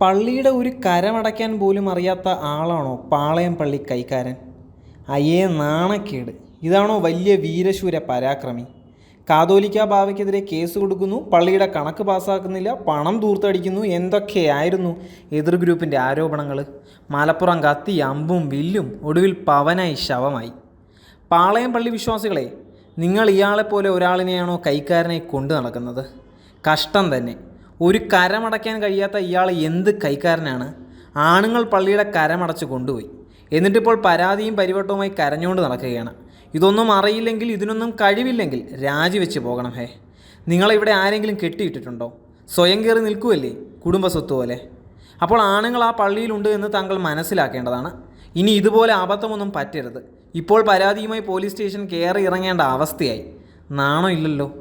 പള്ളിയുടെ ഒരു കരമടയ്ക്കാൻ പോലും അറിയാത്ത ആളാണോ പാളയം പള്ളി കൈക്കാരൻ? അയ്യേ നാണക്കേട്. ഇതാണോ വലിയ വീരശൂര പരാക്രമി. കാതോലിക്ക ബാവയ്ക്കെതിരെ കേസ് കൊടുക്കുന്നു പള്ളിയുടെ കണക്ക് പാസ്സാക്കുന്നില്ല പണം ദൂർത്തടിക്കുന്നു എന്തൊക്കെയായിരുന്നു എതിർ ഗ്രൂപ്പിന്റെ ആരോപണങ്ങൾ മലപ്പുറം കത്തി അമ്പും വില്ലും ഒടുവിൽ പവനായി ശവമായി. പാളയം പള്ളി വിശ്വാസികളെ നിങ്ങൾ ഇയാളെപ്പോലെ ഒരാളിനെയാണോ കൈക്കാരനെ കൊണ്ടു നടക്കുന്നത്? കഷ്ടം തന്നെ. ഒരു കരമടയ്ക്കാൻ കഴിയാത്ത ഇയാൾ എന്ത് കൈക്കാരനാണ്? ആണുങ്ങൾ പള്ളിയുടെ കരമടച്ച് കൊണ്ടുപോയി. എന്നിട്ടിപ്പോൾ പരാതിയും പരിവട്ടവുമായി കരഞ്ഞുകൊണ്ട് നടക്കുകയാണ്. ഇതൊന്നും അറിയില്ലെങ്കിൽ ഇതിനൊന്നും കഴിവില്ലെങ്കിൽ രാജിവെച്ച് പോകണം ഹേ. നിങ്ങളിവിടെ ആരെങ്കിലും കെട്ടിയിട്ടിട്ടുണ്ടോ? സ്വയം കയറി നിൽക്കുമല്ലേ കുടുംബസ്വത്ത് പോലെ? അപ്പോൾ ആണുങ്ങൾ ആ പള്ളിയിലുണ്ട് എന്ന് താങ്കൾ മനസ്സിലാക്കേണ്ടതാണ്. ഇനി ഇതുപോലെ അബദ്ധമൊന്നും പറ്റരുത്. ഇപ്പോൾ പരാതിയുമായി പോലീസ് സ്റ്റേഷൻ കയറി ഇറങ്ങേണ്ട അവസ്ഥയായി. നാണോ ഇല്ലല്ലോ?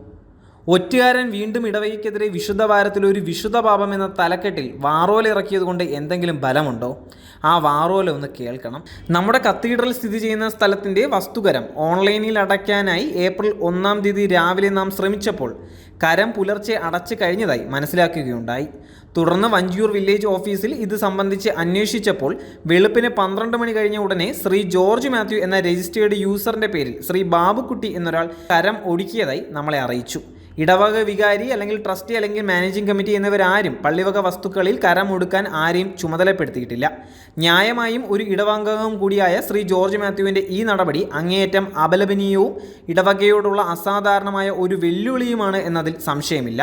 ഒറ്റുകാരൻ വീണ്ടും ഇടവകയ്ക്കെതിരെ വിശുദ്ധ വാരത്തിൽ ഒരു വിശുദ്ധ പാപം എന്ന തലക്കെട്ടിൽ വാറോല ഇറക്കിയത് കൊണ്ട് എന്തെങ്കിലും ബലമുണ്ടോ? ആ വാറോല ഒന്ന് കേൾക്കണം. നമ്മുടെ കത്തീഡ്രൽ സ്ഥിതി ചെയ്യുന്ന സ്ഥലത്തിന്റെ വസ്തുകരം ഓൺലൈനിൽ അടയ്ക്കാനായി ഏപ്രിൽ ഒന്നാം തീയതി രാവിലെ നാം ശ്രമിച്ചപ്പോൾ കരം പുലർച്ചെ അടച്ചു കഴിഞ്ഞതായി മനസ്സിലാക്കുകയുണ്ടായി. തുടർന്ന് വഞ്ചിയൂർ വില്ലേജ് ഓഫീസിൽ ഇത് സംബന്ധിച്ച് അന്വേഷിച്ചപ്പോൾ വെളുപ്പിന് പന്ത്രണ്ട് മണി കഴിഞ്ഞ ഉടനെ ശ്രീ ജോർജ് മാത്യു എന്ന രജിസ്റ്റേർഡ് യൂസറിന്റെ പേരിൽ ശ്രീ ബാബുക്കുട്ടി എന്നൊരാൾ കരം ഒടുക്കിയതായി നമ്മളെ അറിയിച്ചു. ഇടവക വികാരി അല്ലെങ്കിൽ ട്രസ്റ്റി അല്ലെങ്കിൽ മാനേജിംഗ് കമ്മിറ്റി എന്നിവരാരും പള്ളിവക വസ്തുക്കളിൽ കരം ഒടുക്കാൻ ആരെയും ചുമതലപ്പെടുത്തിയിട്ടില്ല. ന്യായമായും ഒരു ഇടവംഗവും കൂടിയായ ശ്രീ ജോർജ് മാത്യുവിന്റെ ഈ നടപടി അങ്ങേയറ്റം അപലപനീയവും ഇടവകയോടുള്ള അസാധാരണമായ ഒരു വെല്ലുവിളിയുമാണ് എന്നതിൽ സംശയമില്ല.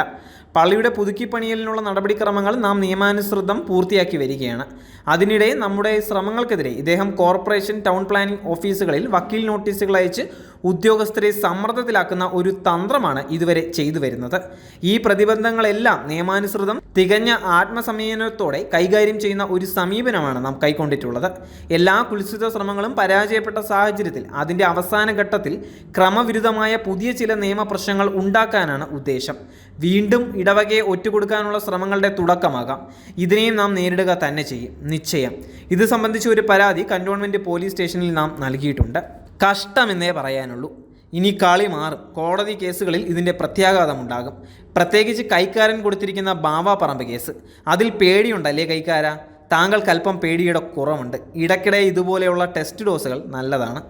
പള്ളിയുടെ പുതുക്കിപ്പണിയലിനുള്ള നടപടിക്രമങ്ങൾ നാം നിയമാനുസൃതം പൂർത്തിയാക്കി വരികയാണ്. അതിനിടെ നമ്മുടെ ശ്രമങ്ങൾക്കെതിരെ ഇദ്ദേഹം കോർപ്പറേഷൻ ടൗൺ പ്ലാനിംഗ് ഓഫീസുകളിൽ വക്കീൽ നോട്ടീസുകൾ അയച്ച് ഉദ്യോഗസ്ഥരെ സമ്മർദ്ദത്തിലാക്കുന്ന ഒരു തന്ത്രമാണ് ഇതുവരെ ചെയ്തു വരുന്നത്. ഈ പ്രതിബന്ധങ്ങളെല്ലാം നിയമാനുസൃതം തികഞ്ഞ ആത്മസംയമനത്തോടെ കൈകാര്യം ചെയ്യുന്ന ഒരു സമീപനമാണ് നാം കൈക്കൊണ്ടിട്ടുള്ളത്. എല്ലാ കുൽസിത ശ്രമങ്ങളും പരാജയപ്പെട്ട സാഹചര്യത്തിൽ അതിന്റെ അവസാന ഘട്ടത്തിൽ ക്രമവിരുദ്ധമായ പുതിയ ചില നിയമപ്രശ്നങ്ങൾ ഉണ്ടാക്കാനാണ് ഉദ്ദേശം. വീണ്ടും ഇടവകയെ ഒറ്റുകൊടുക്കാനുള്ള ശ്രമങ്ങളുടെ തുടക്കമാകാം. ഇതിനെയും നാം നേരിടുക തന്നെ ചെയ്യും. നിശ്ചയം. ഇത് സംബന്ധിച്ച് ഒരു പരാതി കന്റോൺമെന്റ് പോലീസ് സ്റ്റേഷനിൽ നാം നൽകിയിട്ടുണ്ട്. കഷ്ടമെന്നേ പറയാനുള്ളൂ. ഇനി കളി മാറും. കോടതി കേസുകളിൽ ഇതിന്റെ പ്രത്യാഘാതമുണ്ടാകും. പ്രത്യേകിച്ച് കൈക്കാരൻ കൊടുത്തിരിക്കുന്ന ബാവ പറമ്പ് കേസ്. അതിൽ പേടിയുണ്ടല്ലേ കൈക്കാര? താങ്കൾക്ക് അല്പം പേടിയുടെ കുറവുണ്ട്. ഇടയ്ക്കിടെ ഇതുപോലെയുള്ള ടെസ്റ്റ് ഡോസുകൾ നല്ലതാണ്.